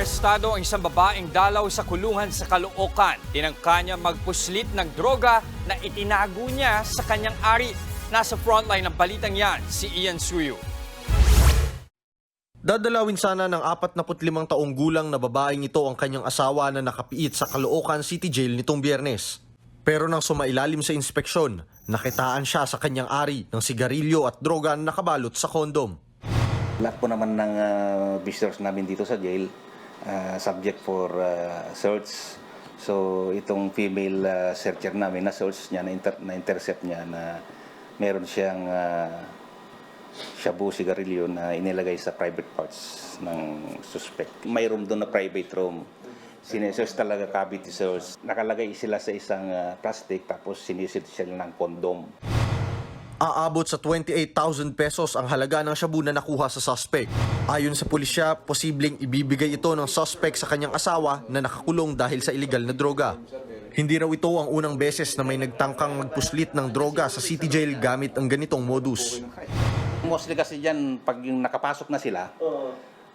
Arestado ang isang babaeng dalaw sa kulungan sa Caloocan. Tinangka niya magpuslit ng droga na itinago niya sa kanyang ari. Nasa frontline ng balitang yan, si Ian Suyo. Dadalawin sana ng 45 taong gulang na babaeng ito ang kanyang asawa na nakapiit sa Caloocan City Jail nitong biyernes. Pero nang sumailalim sa inspeksyon, nakitaan siya sa kanyang ari ng sigarilyo at droga na nakabalot sa kondom. Lahat po naman ng ah, visitors namin dito sa jail, ah, subject for ah, search. So itong female ah, searcher namin, na-search niya, na-inter- na-intercept niya na meron siyang uh, shabu sigarilyo na inilagay sa private parts ng suspect. May room doon na private room. Sinesearch talaga cavity search. Nakalagay sila sa isang ah, plastic tapos sinisit sila ng kondom. Aabot sa 28,000 pesos ang halaga ng shabu na nakuha sa suspect. Ayon sa pulisya, posibleng ibibigay ito ng suspect sa kanyang asawa na nakakulong dahil sa illegal na droga. Hindi raw ito ang unang beses na may nagtangkang magpuslit ng droga sa city jail gamit ang ganitong modus. Mostly kasi dyan, pag nakapasok na sila,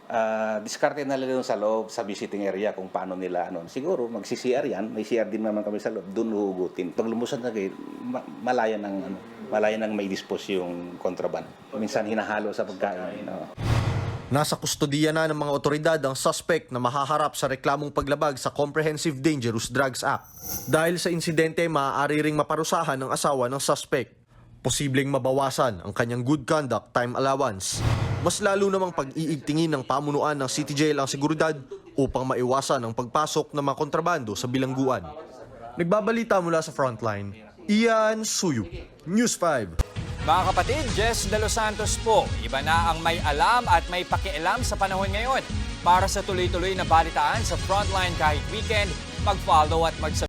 ah diskarte na doon sa loob, sa visiting area kung paano nila, ano. Siguro, mag-CCR yan, may CR din naman kami sa loob, doon huhugutin. Pag lumusad na kayo, ma- malaya ng, ano, malaya ng may dispose yung kontraband. Minsan hinahalo sa pagkain. No? Nasa kustodiya na ng mga otoridad ang suspect na mahaharap sa reklamong paglabag sa Comprehensive Dangerous Drugs Act. Dahil sa insidente, maaari ring maparusahan ng asawa ng suspect. Posibleng mabawasan ang kanyang good conduct time allowance. Mas lalo namang pag-iigtingin ng pamunuan ng City Jail ang seguridad upang maiwasan ang pagpasok ng mga kontrabando sa bilangguan. Nagbabalita mula sa Frontline, Ian Suyu, News 5. Mga kapatid, Jess De Los Santos po. Iba na ang may alam at may pakialam sa panahon ngayon. Para sa tuloy-tuloy na balitaan sa Frontline kahit weekend, mag-follow at mag